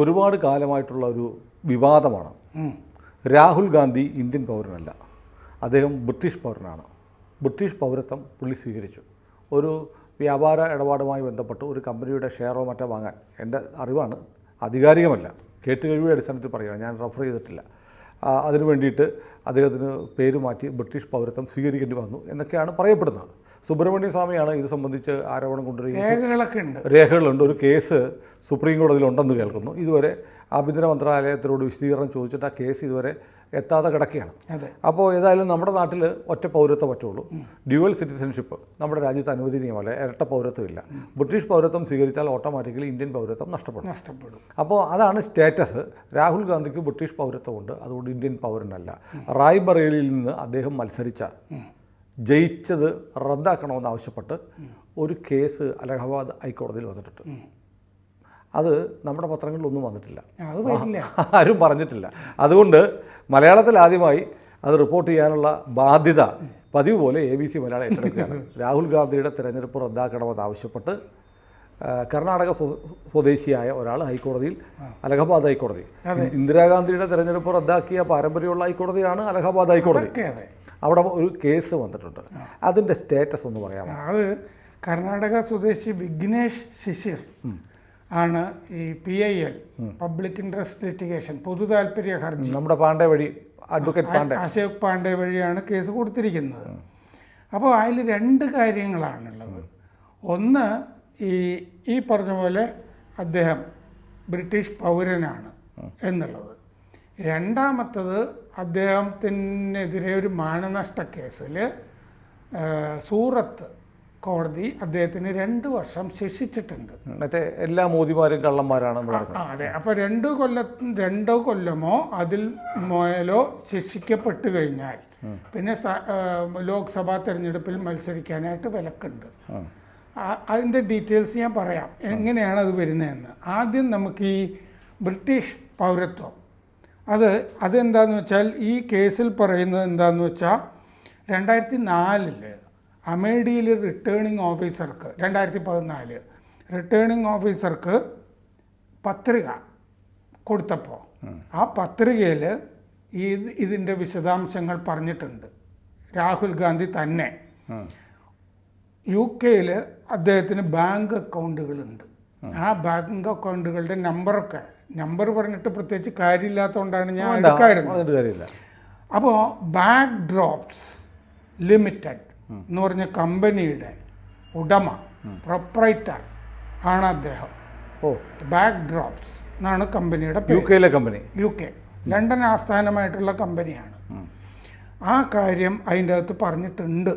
ഒരുപാട് കാലമായിട്ടുള്ള ഒരു വിവാദമാണ്. രാഹുൽ ഗാന്ധി ഇന്ത്യൻ പൗരനല്ല. അദ്ദേഹം ബ്രിട്ടീഷ് പൗരനാണ്. ബ്രിട്ടീഷ് പൗരത്വം പുള്ളി സ്വീകരിച്ചു. ഒരു വ്യാപാര ഇടപാടുമായി ബന്ധപ്പെട്ട് ഒരു കമ്പനിയുടെ ഷെയറോ മറ്റോ വാങ്ങാൻ എന്റെ അറിവാണ്. ആധികാരികമല്ല. കേട്ടുകഴിവിയുടെ അടിസ്ഥാനത്തിൽ പറയുക ഞാൻ റെഫർ ചെയ്തിട്ടില്ല. അതിനു വേണ്ടിയിട്ട് അദ്ദേഹത്തിന് പേര് മാറ്റി ബ്രിട്ടീഷ് പൗരത്വം സ്വീകരിക്കേണ്ടി വന്നു എന്നൊക്കെയാണ് പറയപ്പെടുന്നത്. സുബ്രഹ്മണ്യ സ്വാമിയാണ് ഇത് സംബന്ധിച്ച് ആരോപണം കൊണ്ടുവരികയും രേഖകളൊക്കെ ഉണ്ട്. രേഖകളുണ്ട്. ഒരു കേസ് സുപ്രീം കോടതിയിൽ ഉണ്ടെന്ന് കേൾക്കുന്നു. ഇതുവരെ ആഭ്യന്തര മന്ത്രാലയത്തിനോട് വിശദീകരണം ചോദിച്ചിട്ട് ആ കേസ് ഇതുവരെ എത്താതെ കിടക്കുകയാണ്. അപ്പോൾ ഏതായാലും നമ്മുടെ നാട്ടിൽ ഒറ്റ പൗരത്വം പറ്റുള്ളൂ. ഡ്യുവൽ സിറ്റിസൺഷിപ്പ് നമ്മുടെ രാജ്യത്ത് അനുവദനീയമല്ല. ഇരട്ട പൗരത്വമില്ല. ബ്രിട്ടീഷ് പൗരത്വം സ്വീകരിച്ചാൽ ഓട്ടോമാറ്റിക്കലി ഇന്ത്യൻ പൗരത്വം നഷ്ടപ്പെടും. നഷ്ടപ്പെടും. അപ്പോൾ അതാണ് സ്റ്റാറ്റസ്. രാഹുൽ ഗാന്ധിക്ക് ബ്രിട്ടീഷ് പൗരത്വമുണ്ട്. അതുകൊണ്ട് ഇന്ത്യൻ പൗരനല്ല. റായ്ബറേലിയിൽ നിന്ന് അദ്ദേഹം മത്സരിച്ച ജയിച്ചത് റദ്ദാക്കണമെന്ന് ആവശ്യപ്പെട്ട് ഒരു കേസ് അലഹബാദ് ഹൈക്കോടതിയിൽ വന്നിട്ടുണ്ട്. അത് നമ്മുടെ പത്രങ്ങളിലൊന്നും വന്നിട്ടില്ല. ആരും പറഞ്ഞിട്ടില്ല. അതുകൊണ്ട് മലയാളത്തിൽ ആദ്യമായി അത് റിപ്പോർട്ട് ചെയ്യാനുള്ള ബാധ്യത പതിവ് പോലെ A B C Malayalam ഏറ്റെടുക്കുകയാണ്. Rahul ഗാന്ധിയുടെ തിരഞ്ഞെടുപ്പ് റദ്ദാക്കണമെന്ന് ആവശ്യപ്പെട്ട് കർണാടക സ്വ- സ്വദേശിയായ ഒരാൾ ഹൈക്കോടതിയിൽ അലഹബാദ് ഹൈക്കോടതി. ഇന്ദിരാഗാന്ധിയുടെ തിരഞ്ഞെടുപ്പ് റദ്ദാക്കിയ പാരമ്പര്യമുള്ള ഹൈക്കോടതിയാണ് അലഹബാദ് ഹൈക്കോടതി. അവിടെ ഒരു കേസ് വന്നിട്ടുണ്ട്. അതിന്റെ സ്റ്റേറ്റസ് ഒന്ന് പറയാമോ? അത് കർണാടക സ്വദേശി വിഘ്നേഷ് ശിശിർ ആണ് ഈ P I L public interest litigation പൊതു താല്പര്യ ഹർജി. നമ്മുടെ പാണ്ഡെ വഴി അഡ്വക്കേറ്റ് പാണ്ഡെ. അശോക് പാണ്ഡെ വഴിയാണ് കേസ് കൊടുത്തിരിക്കുന്നത്. അപ്പോൾ അതിൽ രണ്ട് കാര്യങ്ങളാണുള്ളത്. ഒന്ന് ഈ ഈ പറഞ്ഞ പോലെ അദ്ദേഹം ബ്രിട്ടീഷ് പൗരനാണ് എന്നുള്ളത്. രണ്ടാമത്തത് അദ്ദേഹത്തിനെതിരെ ഒരു മാനനഷ്ട കേസിൽ സൂറത്ത് കോടതി അദ്ദേഹത്തിന് രണ്ട് വർഷം ശിക്ഷിച്ചിട്ടുണ്ട്. മറ്റേ എല്ലാ മോദിമാരും കള്ളന്മാരാണെന്ന് പറഞ്ഞു അതെ. അപ്പോൾ രണ്ട് കൊല്ല രണ്ടോ കൊല്ലമോ അതിൽ മേലോ ശിക്ഷിക്കപ്പെട്ടു കഴിഞ്ഞാൽ പിന്നെ ലോക്സഭാ തെരഞ്ഞെടുപ്പിൽ മത്സരിക്കാനായിട്ട് വിലക്കുണ്ട്. അതിന്റെ ഡീറ്റെയിൽസ് ഞാൻ പറയാം. എങ്ങനെയാണ് അത് വരുന്നതെന്ന്. ആദ്യം നമുക്ക് ഈ ബ്രിട്ടീഷ് പൗരത്വം അത് അതെന്താന്ന് വെച്ചാൽ ഈ കേസിൽ പറയുന്നത് എന്താന്ന് വെച്ചാൽ രണ്ടായിരത്തി നാലിൽ അമേഡിയിൽ റിട്ടേണിംഗ് ഓഫീസർക്ക് രണ്ടായിരത്തി പതിനാല് റിട്ടേണിംഗ് ഓഫീസർക്ക് പത്രിക കൊടുത്തപ്പോൾ ആ പത്രികയിൽ ഈ ഇതിന്റെ വിശദാംശങ്ങൾ പറഞ്ഞിട്ടുണ്ട്. രാഹുൽ ഗാന്ധി തന്നെ. യു കെയിൽ അദ്ദേഹത്തിന് ബാങ്ക് അക്കൗണ്ടുകളുണ്ട്. ആ. ബാങ്ക് അക്കൗണ്ടുകളുടെ നമ്പറൊക്കെ നമ്പർ പറഞ്ഞിട്ട് പ്രത്യേകിച്ച് കാര്യമില്ലാത്തതുകൊണ്ടാണ് ഞാൻ എടുക്കാറുണ്ട് അപ്പോൾ ബാക്ക് ഡ്രോപ്സ് ലിമിറ്റഡ് എന്ന് പറഞ്ഞ കമ്പനിയുടെ ഉടമ പ്രൊപ്രൈറ്റർ ആണ് അദ്ദേഹം. ഓ. ബാക്ക് ഡ്രോപ്സ് എന്നാണ് കമ്പനിയുടെ യു കെയിലെ കമ്പനി. യു കെ ലണ്ടൻ ആസ്ഥാനമായിട്ടുള്ള കമ്പനിയാണ്. ആ കാര്യം അതിന്റെ അകത്ത് പറഞ്ഞിട്ടുണ്ട്.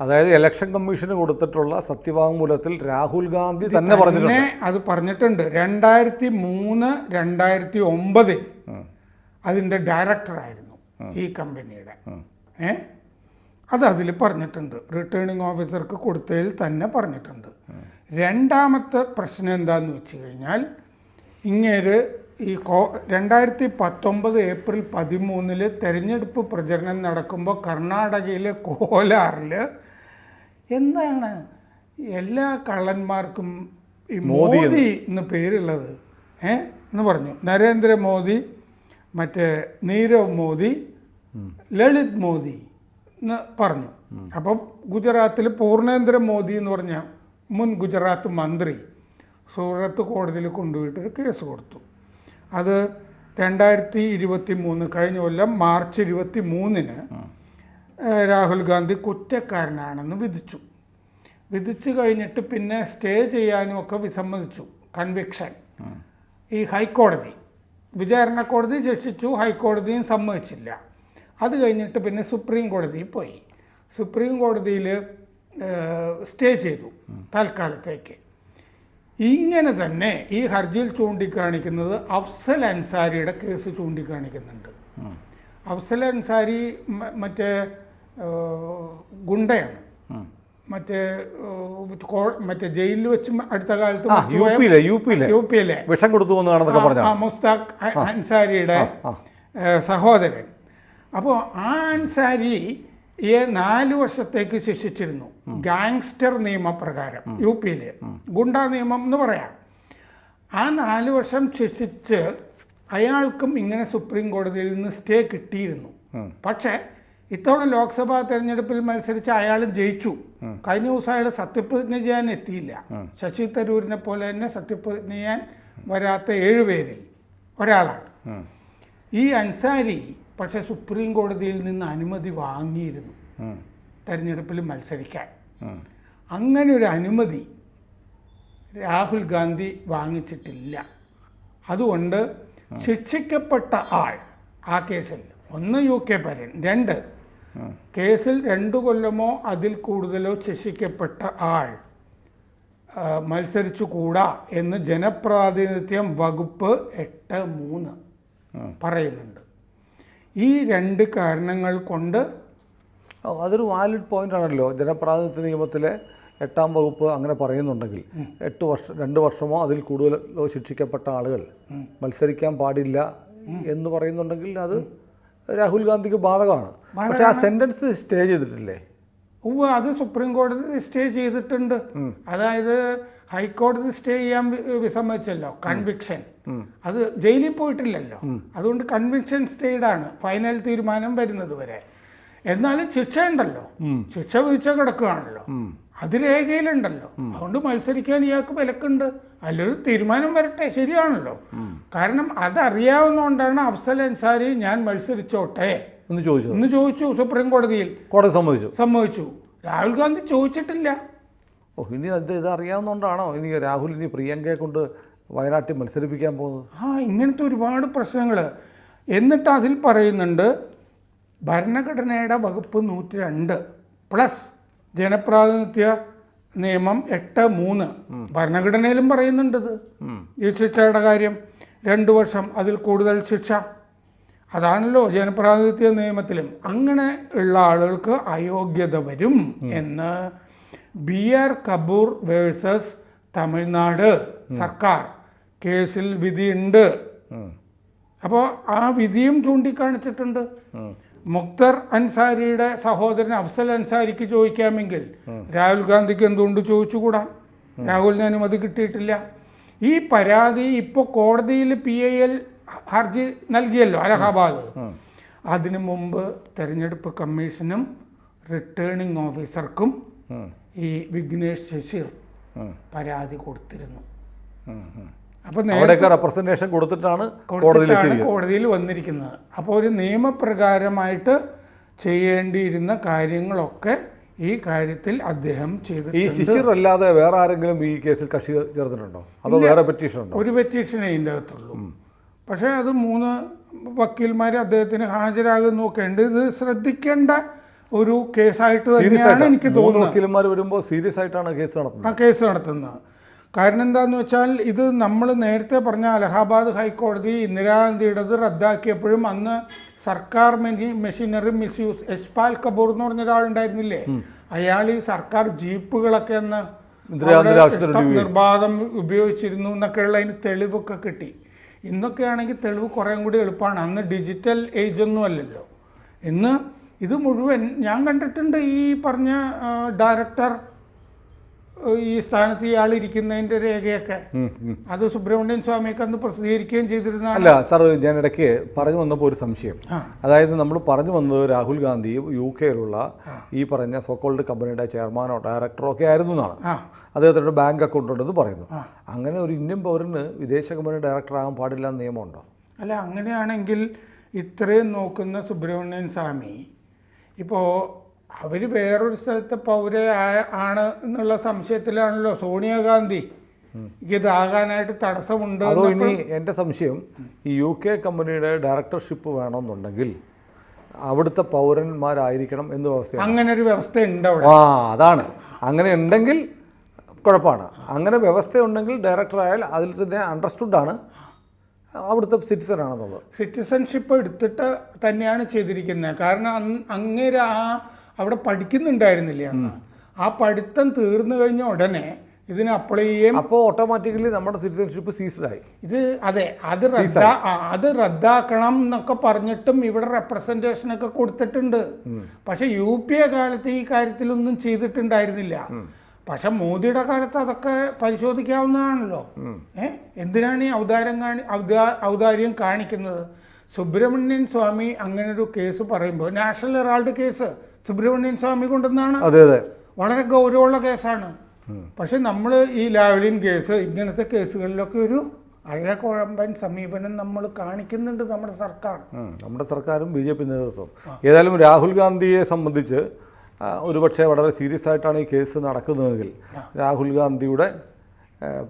അതായത് ഇലക്ഷൻ കമ്മീഷന് കൊടുത്തിട്ടുള്ള സത്യവാങ്മൂലത്തിൽ രാഹുൽ ഗാന്ധി തന്നെ പറഞ്ഞിട്ടുണ്ട്. അത് പറഞ്ഞിട്ടുണ്ട്. രണ്ടായിരത്തി മൂന്ന് രണ്ടായിരത്തി ഒമ്പതിൽ അതിന്റെ ഡയറക്ടറായിരുന്നു ഈ കമ്പനിയുടെ. ഏ? അത് അതിൽ പറഞ്ഞിട്ടുണ്ട്. റിട്ടേണിംഗ് ഓഫീസർക്ക് കൊടുത്തതിൽ തന്നെ പറഞ്ഞിട്ടുണ്ട്. രണ്ടാമത്തെ പ്രശ്നം എന്താന്ന് വെച്ച് കഴിഞ്ഞാൽ ഇങ്ങേര് ഈ കോ രണ്ടായിരത്തി പത്തൊമ്പത് ഏപ്രിൽ പതിമൂന്നിൽ തെരഞ്ഞെടുപ്പ് പ്രചരണം നടക്കുമ്പോൾ കർണാടകയിലെ കോലാറിൽ എന്താണ് എല്ലാ കള്ളന്മാർക്കും ഈ മോദി എന്ന്. പേരുള്ളത്? ഏ? എന്ന് പറഞ്ഞു. നരേന്ദ്രമോദി മറ്റേ നീരവ് മോദി ലളിത് മോദി എന്ന് പറഞ്ഞു. അപ്പം ഗുജറാത്തിൽ പൂർണേന്ദ്ര മോദി എന്ന് പറഞ്ഞ മുൻ ഗുജറാത്ത് മന്ത്രി സൂറത്ത് കോടതിയിൽ കൊണ്ടുപോയിട്ടൊരു കേസ് കൊടുത്തു. അത് രണ്ടായിരത്തി ഇരുപത്തി മൂന്ന് കഴിഞ്ഞ കൊല്ലം മാർച്ച് ഇരുപത്തി മൂന്നിന് രാഹുൽ ഗാന്ധി കുറ്റക്കാരനാണെന്ന് വിധിച്ചു. വിധിച്ചു കഴിഞ്ഞിട്ട് പിന്നെ സ്റ്റേ ചെയ്യാനും ഒക്കെ വിസമ്മതിച്ചു കൺവിക്ഷൻ ഈ ഹൈക്കോടതി വിചാരണ കോടതി ശിക്ഷിച്ചു ഹൈക്കോടതിയും സമ്മതിച്ചില്ല. അത് കഴിഞ്ഞിട്ട് പിന്നെ സുപ്രീം കോടതിയിൽ പോയി. സുപ്രീം കോടതിയിൽ സ്റ്റേ ചെയ്തു തൽക്കാലത്തേക്ക്. ഇങ്ങനെ തന്നെ ഈ ഹർജിയിൽ ചൂണ്ടിക്കാണിക്കുന്നത് അഫ്സൽ അൻസാരിയുടെ കേസ് ചൂണ്ടിക്കാണിക്കുന്നുണ്ട്. അഫ്സൽ അൻസാരി മറ്റേ ഗുണ്ടയാണ്. മറ്റേ മറ്റേ ജയിലിൽ വെച്ച് അടുത്ത കാലത്ത് യു പിയിലെ വിഷം കൊടുത്തു മുസ്താഖ് അൻസാരിയുടെ സഹോദരൻ. അപ്പോൾ ആ അൻസാരിയെ നാല് വർഷത്തേക്ക് ശിക്ഷിച്ചിരുന്നു. ഗാങ്സ്റ്റർ നിയമപ്രകാരം യു പിയിൽ ഗുണ്ട നിയമം എന്ന് പറയാം. ആ നാല് വർഷം ശിക്ഷിച്ച് അയാൾക്കും ഇങ്ങനെ സുപ്രീം കോടതിയിൽ നിന്ന് സ്റ്റേ കിട്ടിയിരുന്നു. പക്ഷേ ഇത്തവണ ലോക്സഭാ തെരഞ്ഞെടുപ്പിൽ മത്സരിച്ച് അയാൾ ജയിച്ചു. കഴിഞ്ഞ ദിവസം അയാൾ സത്യപ്രതിജ്ഞ ചെയ്യാൻ എത്തിയില്ല. ശശി തരൂരിനെ പോലെ തന്നെ സത്യപ്രതിജ്ഞ ചെയ്യാൻ വരാത്ത ഏഴ് പേരിൽ ഒരാളാണ്. ഈ അൻസാരി പക്ഷേ സുപ്രീം കോടതിയിൽ നിന്ന് അനുമതി വാങ്ങിയിരുന്നു. തെരഞ്ഞെടുപ്പിൽ മത്സരിക്കാൻ. അങ്ങനെ ഒരു അനുമതി രാഹുൽ ഗാന്ധി വാങ്ങിച്ചിട്ടില്ല. അതുകൊണ്ട് ശിക്ഷിക്കപ്പെട്ട ആൾ ആ കേസിൽ ഒന്ന് യു കെ പരൻ രണ്ട്. കേസിൽ രണ്ടു കൊല്ലമോ അതിൽ കൂടുതലോ ശിക്ഷിക്കപ്പെട്ട ആൾ മത്സരിച്ചു മത്സരിച്ചുകൂടാ എന്ന് ജനപ്രാതിനിധ്യം വകുപ്പ് എട്ട് മൂന്ന് പറയുന്നുണ്ട്. ഈ രണ്ട് കാരണങ്ങൾ കൊണ്ട് അതൊരു വാലിഡ് പോയിന്റ് ആണല്ലോ. ജനപ്രാതിനിധ്യ നിയമത്തിലെ എട്ടാം വകുപ്പ് അങ്ങനെ പറയുന്നുണ്ടെങ്കിൽ എട്ട് വർഷം രണ്ട് വർഷമോ അതിൽ കൂടുതലോ ശിക്ഷിക്കപ്പെട്ട ആളുകൾ മത്സരിക്കാൻ പാടില്ല എന്ന് പറയുന്നുണ്ടെങ്കിൽ അത് രാഹുൽ ഗാന്ധിക്ക് ബാധകമാണ്. പക്ഷെ ആ സെന്റൻസ് സ്റ്റേ ചെയ്തിട്ടില്ലേ? അത് സുപ്രീം കോടതി സ്റ്റേ ചെയ്തിട്ടുണ്ട്. അതായത് ഹൈക്കോടതി സ്റ്റേ ചെയ്യാൻ വിസമ്മതിച്ചല്ലോ. കൺവിക്ഷൻ. അത് ജയിലിൽ പോയിട്ടില്ലല്ലോ. അതുകൊണ്ട് കൺവിക്ഷൻ സ്റ്റേഡ് ആണ് ഫൈനൽ തീരുമാനം വരുന്നത് വരെ. എന്നാലും ശിക്ഷ ഉണ്ടല്ലോ. ശിക്ഷ വിധിച്ച കിടക്കുകയാണല്ലോ. അത് രേഖയിലുണ്ടല്ലോ. അതുകൊണ്ട് മത്സരിക്കാൻ ഇയാൾക്ക് വിലക്കുണ്ട്. അതിലൊരു തീരുമാനം വരട്ടെ ശരിയാണല്ലോ. കാരണം അതറിയാവുന്നതുകൊണ്ടാണ് അഫ്സൽ അൻസാരി ഞാൻ മത്സരിച്ചോട്ടെ എന്ന് ചോദിച്ചു എന്ന് ചോദിച്ചു സുപ്രീം കോടതിയിൽ. കോടതി സമ്മതിച്ചു. സമ്മതിച്ചു. രാഹുൽ ഗാന്ധി ചോദിച്ചിട്ടില്ല. ഓ ഇനി അത് ഇതറിയാവുന്നതുകൊണ്ടാണോ ഇനി രാഹുൽ ഇനി പ്രിയങ്കയെ കൊണ്ട് വയനാട്ടിൽ മത്സരിപ്പിക്കാൻ പോകുന്നത്? ആ ഇങ്ങനത്തെ ഒരുപാട് പ്രശ്നങ്ങൾ എന്നിട്ട് അതിൽ പറയുന്നുണ്ട് ഭരണഘടനയുടെ വകുപ്പ് നൂറ്റി രണ്ട് പ്ലസ് ജനപ്രാതിനിധ്യ നിയമം എട്ട് മൂന്ന്. ഭരണഘടനയിലും പറയുന്നുണ്ടത് ഈ ശിക്ഷയുടെ കാര്യം രണ്ട് വർഷം അതിൽ കൂടുതൽ ശിക്ഷ. അതാണല്ലോ ജനപ്രാതിനിധ്യ നിയമത്തിലും. അങ്ങനെ ഉള്ള ആളുകൾക്ക് അയോഗ്യത വരും എന്ന് B R Kapoor versus Tamil Nadu സർക്കാർ. കേസിൽ വിധിയുണ്ട്. അപ്പോൾ ആ വിധിയും ചൂണ്ടിക്കാണിച്ചിട്ടുണ്ട്. മുക്തർ അൻസാരിയുടെ സഹോദരൻ അഫ്സൽ അൻസാരിക്ക് ചോദിക്കാമെങ്കിൽ രാഹുൽ ഗാന്ധിക്ക് എന്തുകൊണ്ട് ചോദിച്ചുകൂടാ? രാഹുലിന് അനുമതി കിട്ടിയിട്ടില്ല. ഈ പരാതി ഇപ്പോൾ കോടതിയിൽ പി ഐ എൽ ഹർജി നൽകിയല്ലോ അലഹബാദ്. അതിനു മുമ്പ് തെരഞ്ഞെടുപ്പ് കമ്മീഷനും റിട്ടേണിംഗ് ഓഫീസർക്കും. ഈ വിഘ്നേഷ് ശശിർ പരാതി കൊടുത്തിരുന്നു. അപ്പോൾ അവിടെയൊക്കെ റെപ്രസെന്റേഷൻ കൊടുത്തിട്ടാണ് കോടതിയിൽ കൊടുത്തിട്ടാണ് കോടതിയിൽ വന്നിരിക്കുന്നത്. അപ്പോൾ ഒരു നിയമപ്രകാരമായിട്ട് ചെയ്യേണ്ടിയിരുന്ന കാര്യങ്ങളൊക്കെ ഈ കാര്യത്തിൽ അദ്ദേഹം ഈ ചെയ്തിട്ടുണ്ട്. ശിശിർ അല്ലാതെ വേറെ ആരെങ്കിലും ഈ കേസിൽ കക്ഷി ചേർത്തിട്ടുണ്ടോ അതോ വേറെ പെറ്റീഷൻ ഉണ്ടോ? ഒരു പെറ്റീഷനേ ഇതിന്റെ അകത്തുള്ളൂ. പക്ഷേ അത് മൂന്ന് വക്കീൽമാർ അദ്ദേഹത്തിന് ഹാജരാകുന്നു നോക്കേണ്ടത് ഉണ്ട്. ഇത് ശ്രദ്ധിക്കേണ്ട ഒരു കേസായിട്ട് തന്നെയാണ് എനിക്ക് തോന്നുന്നത്. വക്കീലന്മാർ വരുമ്പോൾ സീരിയസ് ആയിട്ടാണ് കേസ് ആ കേസ് നടത്തുന്നത്. കാരണം എന്താന്ന് വെച്ചാൽ ഇത് നമ്മൾ നേരത്തെ പറഞ്ഞ അലഹാബാദ് ഹൈക്കോടതി ഇന്ദിരാഗാന്ധിയുടേത് റദ്ദാക്കിയപ്പോഴും അന്ന് സർക്കാർ many machinery misuse Yashpal Kapoor എന്ന് പറഞ്ഞ ഒരാളുണ്ടായിരുന്നില്ലേ അയാൾ ഈ സർക്കാർ ജീപ്പുകളൊക്കെ അന്ന് നിർബാധം ഉപയോഗിച്ചിരുന്നു എന്നൊക്കെയുള്ള അതിന് തെളിവൊക്കെ കിട്ടി. ഇന്നൊക്കെ ആണെങ്കിൽ തെളിവ് കുറേ കൂടി എളുപ്പമാണ്. അന്ന് ഡിജിറ്റൽ ഏജ് ഒന്നും അല്ലല്ലോ. ഇന്ന് ഇത് മുഴുവൻ ഞാൻ കണ്ടിട്ടുണ്ട് ഈ പറഞ്ഞ ഡയറക്ടർ ഈ സ്ഥാനത്ത് ഇയാൾ ഇരിക്കുന്നതിന്റെ രേഖയൊക്കെ. അത് സുബ്രഹ്മണ്യൻ സ്വാമിയൊക്കെ അന്ന് പ്രസിദ്ധീകരിക്കുകയും ചെയ്തിരുന്ന അല്ല സാർ ഞാൻ ഇടയ്ക്ക് പറഞ്ഞു വന്നപ്പോൾ ഒരു സംശയം. അതായത് നമ്മൾ പറഞ്ഞു വന്നത് രാഹുൽ ഗാന്ധി യു കെയിലുള്ള ഈ പറഞ്ഞ സോക്കോൾഡ് കമ്പനിയുടെ ചെയർമാനോ ഡയറക്ടറോ ഒക്കെ ആയിരുന്നു എന്നാണ്. അദ്ദേഹത്തിന്റെ അദ്ദേഹത്തിന്റെ ബാങ്ക് അക്കൗണ്ട് ഉണ്ടെന്ന് പറയുന്നു. അങ്ങനെ ഒരു ഇന്ത്യൻ പൗരന് വിദേശ കമ്പനി ഡയറക്ടർ ആകാൻ പാടില്ല എന്ന് നിയമമുണ്ടോ? അല്ല അങ്ങനെയാണെങ്കിൽ ഇത്രയും നോക്കുന്ന സുബ്രഹ്മണ്യൻ സ്വാമി ഇപ്പോൾ അവർ വേറൊരു സ്ഥലത്തെ പൗര ആണ് എന്നുള്ള സംശയത്തിലാണല്ലോ സോണിയാഗാന്ധി ഇതാകാനായിട്ട് തടസ്സമുണ്ട് അതോ ഇനി എന്റെ സംശയം ഈ യു കെ കമ്പനിയുടെ ഡയറക്ടർഷിപ്പ് വേണമെന്നുണ്ടെങ്കിൽ അവിടുത്തെ പൗരന്മാരായിരിക്കണം എന്ന് വ്യവസ്ഥ അങ്ങനെ ഒരു വ്യവസ്ഥ ഉണ്ട് അവിടെ. ആ അതാണ്. അങ്ങനെ ഉണ്ടെങ്കിൽ കുഴപ്പമാണ്. അങ്ങനെ വ്യവസ്ഥ ഉണ്ടെങ്കിൽ ഡയറക്ടർ ആയാൽ അതിൽ തന്നെ അണ്ടർസ്റ്റുഡാണ് ആണ്. അവിടുത്തെ സിറ്റിസൺ ആണെന്നുള്ളത്. സിറ്റിസൺഷിപ്പ് എടുത്തിട്ട് തന്നെയാണ് ചെയ്തിരിക്കുന്നത്. കാരണം അങ്ങേര് ആ അവിടെ പഠിക്കുന്നുണ്ടായിരുന്നില്ല ആ പഠിത്തം തീർന്നു കഴിഞ്ഞ ഉടനെ ഇതിന് അപ്ലൈ ചെയ്യും അപ്പോൾ ഓട്ടോമാറ്റിക്കലി നമ്മുടെ സിറ്റിസൺഷിപ്പ് സീസ്ഡായി ഇത് അതെ അത് റദ്ദാ അത് റദ്ദാക്കണം എന്നൊക്കെ പറഞ്ഞിട്ടും ഇവിടെ റെപ്രസെന്റേഷൻ ഒക്കെ കൊടുത്തിട്ടുണ്ട്. പക്ഷെ യു പി എ കാലത്ത് ഈ കാര്യത്തിലൊന്നും ചെയ്തിട്ടുണ്ടായിരുന്നില്ല. പക്ഷെ മോദിയുടെ കാലത്ത് അതൊക്കെ പരിശോധിക്കാവുന്നതാണല്ലോ. ഏ? എന്തിനാണ് ഈ ഔദാരം കാണി ഔദാ ഔദാര്യം കാണിക്കുന്നത്? സുബ്രഹ്മണ്യൻ സ്വാമി അങ്ങനെ ഒരു കേസ് പറയുമ്പോൾ National Herald case Subramanian Swamy കൊണ്ടുവന്നാണ് അതെ അതെ. വളരെ ഗൗരവമുള്ള കേസാണ്. പക്ഷെ നമ്മൾ ഈ ലാവലിൻ കേസ് ഇങ്ങനത്തെ കേസുകളിലൊക്കെ ഒരു അഴകുഴമ്പൻ സമീപനം നമ്മൾ കാണിക്കുന്നുണ്ട് നമ്മുടെ സർക്കാർ. നമ്മുടെ സർക്കാരും ബി ജെ പി നേതൃത്വം. ഏതായാലും രാഹുൽ ഗാന്ധിയെ സംബന്ധിച്ച് ഒരുപക്ഷെ വളരെ സീരിയസ് ആയിട്ടാണ് ഈ കേസ് നടക്കുന്നതെങ്കിൽ രാഹുൽ ഗാന്ധിയുടെ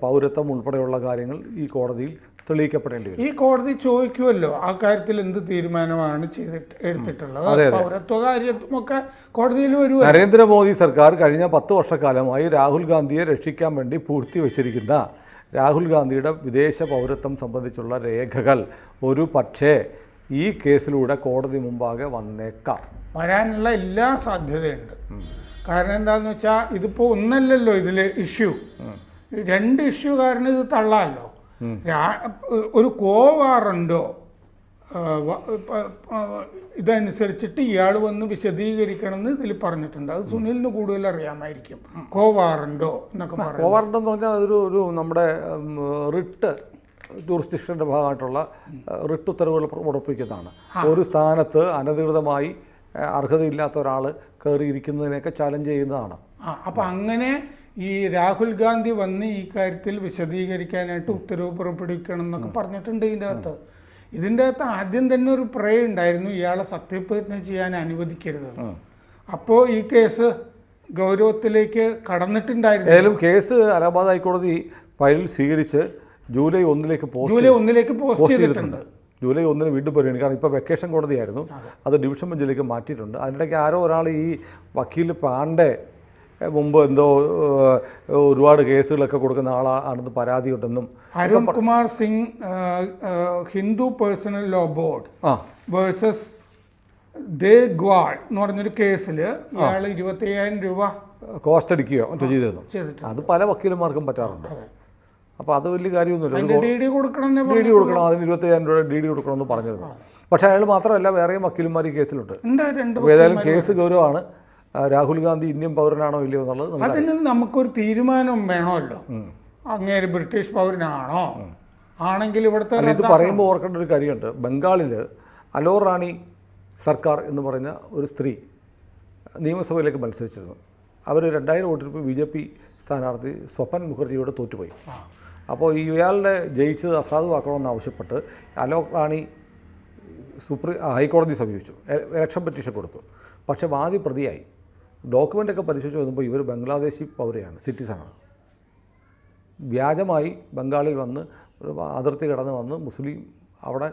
പൗരത്വം ഉൾപ്പെടെയുള്ള കാര്യങ്ങൾ ഈ കോടതിയിൽ തെളിയിക്കപ്പെടേണ്ടി വരും. ഈ കോടതി ചോദിക്കുമല്ലോ ആ കാര്യത്തിൽ എന്ത് തീരുമാനമാണ് ചെയ്തിട്ട് എടുത്തിട്ടുള്ളത്. പൗരത്വ കാര്യമൊക്കെ കോടതിയിൽ വരും നരേന്ദ്രമോദി സർക്കാർ കഴിഞ്ഞ പത്ത് വർഷക്കാലമായി രാഹുൽ ഗാന്ധിയെ രക്ഷിക്കാൻ വേണ്ടി പൂഴ്ത്തിവെച്ചിരിക്കുന്ന രാഹുൽ ഗാന്ധിയുടെ വിദേശ പൗരത്വം സംബന്ധിച്ചുള്ള രേഖകൾ ഒരു പക്ഷേ ഈ കേസിലൂടെ കോടതി മുമ്പാകെ വന്നേക്കാം. വരാനുള്ള എല്ലാ സാധ്യതയുണ്ട്. കാരണം എന്താണെന്ന് വെച്ചാൽ ഇതിപ്പോൾ ഒന്നല്ലല്ലോ ഇതിൽ ഇഷ്യൂ. രണ്ട് ഇഷ്യൂകാരന് ഇത് തള്ളാമല്ലോ ഒരു കോവാറുണ്ടോ? ഇതനുസരിച്ചിട്ട് ഇയാൾ വന്ന് വിശദീകരിക്കണമെന്ന് ഇതിൽ പറഞ്ഞിട്ടുണ്ട്. അത് സുനിലിന് കൂടുതൽ അറിയാമായിരിക്കും. കോവാറുണ്ടോ എന്നൊക്കെ പറയും കോവാറണ്ടെന്ന് പറഞ്ഞാൽ അതൊരു ഒരു നമ്മുടെ റിട്ട് ജൂറിസ്ഡിക്ഷന്റെ ഭാഗമായിട്ടുള്ള റിട്ട് ഉത്തരവുകൾ ഉറപ്പിക്കുന്നതാണ്. ഒരു സ്ഥാനത്ത് അനധികൃതമായി അർഹതയില്ലാത്ത ഒരാൾ കയറിയിരിക്കുന്നതിനെയൊക്കെ ചാലഞ്ച് ചെയ്യുന്നതാണ്. അപ്പം അങ്ങനെ ഈ രാഹുൽ ഗാന്ധി വന്ന് ഈ കാര്യത്തിൽ വിശദീകരിക്കാനായിട്ട് ഉത്തരവ് പുറപ്പെടുവിക്കണം എന്നൊക്കെ പറഞ്ഞിട്ടുണ്ട് ഇതിന്റെ അകത്ത്. ഇതിന്റെ അകത്ത് ആദ്യം തന്നെ ഒരു പ്രേ ഉണ്ടായിരുന്നു ഇയാളെ സത്യപ്രതിജ്ഞ ചെയ്യാൻ അനുവദിക്കരുത്. അപ്പോൾ ഈ കേസ് ഗൗരവത്തിലേക്ക് കടന്നിട്ടുണ്ടായിരുന്നു. ഏതായാലും കേസ് അലഹബാദ് ഹൈക്കോടതി ഫയൽ സ്വീകരിച്ച് ജൂലൈ ഒന്നിലേക്ക് പോസ്റ്റ് ജൂലൈ ഒന്നിലേക്ക് പോസ്റ്റ് ചെയ്തിട്ടുണ്ട്. ജൂലൈ ഒന്നിന് വീണ്ടും പരിഗണിക്കും കാരണം ഇപ്പോൾ വെക്കേഷൻ കോടതിയായിരുന്നു. അത് ഡിവിഷൻ ബെഞ്ചിലേക്ക് മാറ്റിയിട്ടുണ്ട്. അതിനിടയ്ക്ക് ആരോ ഒരാൾ ഈ വക്കീൽ പാണ്ഡെ മുമ്പ് എന്തോ ഒരുപാട് കേസുകളൊക്കെ കൊടുക്കുന്ന ആളാണെന്ന് പരാതിയുണ്ടെന്നും. Arun Kumar Singh Hindu personal law board versus ദേ ഗ്വാൾ എന്ന് പറഞ്ഞൊരു കേസിൽ ഇയാൾ ഇരുപത്തയ്യായിരം രൂപ കോസ്റ്റ് അടിക്കുകയോ മറ്റോ ചെയ്തിരുന്നു. അത് പല വക്കീലന്മാർക്കും പറ്റാറുണ്ട്. അപ്പോൾ അത് വലിയ കാര്യമൊന്നുമില്ല. ഡി ഡി കൊടുക്കണം ഡി ഡി കൊടുക്കണം അതിന് ഇരുപത്തയ്യായിരം രൂപ ഡി ഡി കൊടുക്കണമെന്ന് പറഞ്ഞിരുന്നു. പക്ഷേ അയാൾ മാത്രമല്ല വേറെയും വക്കീലന്മാർ ഈ കേസിലുണ്ട്. ഏതായാലും കേസ് ഗൗരവമാണ്. രാഹുൽ ഗാന്ധി ഇന്ത്യൻ പൗരനാണോ ഇല്ലയോ എന്നുള്ളത് അതിന് നമുക്കൊരു തീരുമാനം വേണമല്ലോ. അങ്ങേര് ബ്രിട്ടീഷ് പൗരനാണോ? ആണെങ്കിൽ ഇവിടുത്തെ ഇത് പറയുമ്പോൾ ഓർക്കേണ്ട ഒരു കാര്യമുണ്ട്. ബംഗാളിൽ അലോ റാണി സർക്കാർ എന്ന് പറയുന്ന ഒരു സ്ത്രീ നിയമസഭയിലേക്ക് മത്സരിച്ചിരുന്നു. അവർ രണ്ടായിരം വോട്ടിൽ ബി ജെ പി സ്ഥാനാർത്ഥി സ്വപൻ മുഖർജിയോട് തോറ്റുപോയി. അപ്പോൾ ഇയാളുടെ ജയിച്ചത് അസാധുവാക്കണമെന്ന് ആവശ്യപ്പെട്ട് അലോക് റാണി സുപ്രീം ഹൈക്കോടതി സമീപിച്ചു. എലക്ഷൻ ഇലക്ഷൻ പെറ്റീഷൻ കൊടുത്തു. പക്ഷേ വാദി പ്രതിയായി. ഡോക്യുമെന്റൊക്കെ പരിശോധിച്ച് വരുമ്പോൾ ഇവർ ബംഗ്ലാദേശി പൗരയാണ് സിറ്റിസണാണ്. വ്യാജമായി ബംഗാളിൽ വന്ന് അതിർത്തി കടന്ന് വന്ന് മുസ്ലിം അവിടെ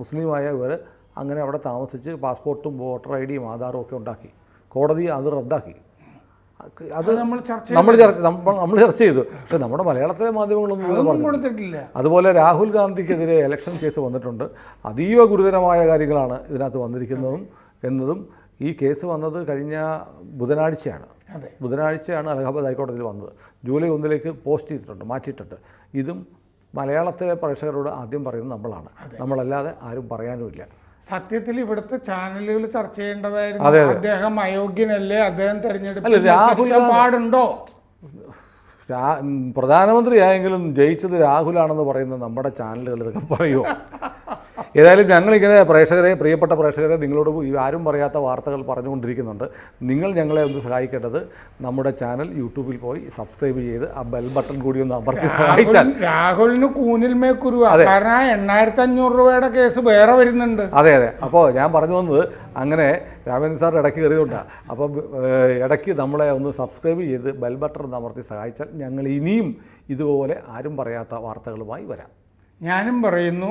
മുസ്ലിമായ ഇവർ അങ്ങനെ അവിടെ താമസിച്ച് പാസ്പോർട്ടും വോട്ടർ ഐ ഡിയും ആധാറും ഒക്കെ ഉണ്ടാക്കി. കോടതി അത് റദ്ദാക്കി. അത് നമ്മൾ ചർച്ച നമ്മൾ ചർച്ച നമ്മൾ ചർച്ച ചെയ്തു. പക്ഷെ നമ്മുടെ മലയാളത്തിലെ മാധ്യമങ്ങളൊന്നും കൊടുത്തിട്ടില്ല. അതുപോലെ രാഹുൽ ഗാന്ധിക്കെതിരെ ഇലക്ഷൻ കേസ് വന്നിട്ടുണ്ട്. അതീവ ഗുരുതരമായ കാര്യങ്ങളാണ് ഇതിനകത്ത് വന്നിരിക്കുന്നതും എന്നതും ഈ കേസ് വന്നത് കഴിഞ്ഞ ബുധനാഴ്ചയാണ്. ബുധനാഴ്ചയാണ് അലഹാബാദ് ഹൈക്കോടതിയിൽ വന്നത്. ജൂലൈ ഒന്നിലേക്ക് പോസ്റ്റ് ചെയ്തിട്ടുണ്ട് മാറ്റിയിട്ടുണ്ട്. ഇതും മലയാളത്തിലെ പ്രേക്ഷകരോട് ആദ്യം പറയുന്നത് നമ്മളാണ്. നമ്മളല്ലാതെ ആരും പറയാനുമില്ല. സത്യത്തിൽ ഇവിടുത്തെ ചാനലുകൾ ചർച്ച ചെയ്യേണ്ടതായിരുന്നു. അദ്ദേഹം അയോഗ്യനല്ലേ? അദ്ദേഹം മത്സരിക്കാൻ പാടുണ്ടോ പ്രധാനമന്ത്രിയായെങ്കിലും ജയിച്ചത് രാഹുലാണെന്ന് പറയുന്ന നമ്മുടെ ചാനലുകൾ ഇതൊക്കെ പറയുമോ ഏതായാലും ഞങ്ങളിങ്ങനെ പ്രേക്ഷകരെ പ്രിയപ്പെട്ട പ്രേക്ഷകരെ നിങ്ങളോട് ആരും പറയാത്ത വാർത്തകൾ പറഞ്ഞുകൊണ്ടിരിക്കുന്നുണ്ട്. നിങ്ങൾ ഞങ്ങളെ ഒന്ന് സഹായിക്കേണ്ടത് നമ്മുടെ ചാനൽ യൂട്യൂബിൽ പോയി സബ്സ്ക്രൈബ് ചെയ്ത് ആ ബെൽ ബട്ടൺ കൂടി ഒന്ന് അമർത്തി സഹായിച്ചാൽ രാഹുലിന് കൂനിൽ മേക്കുരു കാരണം ആ എണ്ണായിരത്തി അഞ്ഞൂറ് രൂപയുടെ കേസ് വേറെ വരുന്നുണ്ട്. അതെ അതെ. അപ്പോൾ ഞാൻ പറഞ്ഞു വന്നത് അങ്ങനെ രാമേന്ദ്ര സാർ ഇടയ്ക്ക് കയറിയതുകൊണ്ടാണ് അപ്പം ഇടയ്ക്ക് നമ്മളെ ഒന്ന് സബ്സ്ക്രൈബ് ചെയ്ത് ബെൽ ബട്ടൺ ഒന്ന് അമർത്തി സഹായിച്ചാൽ ഞങ്ങൾ ഇനിയും ഇതുപോലെ ആരും പറയാത്ത വാർത്തകളുമായി വരാം. ഞാനും പറയുന്നു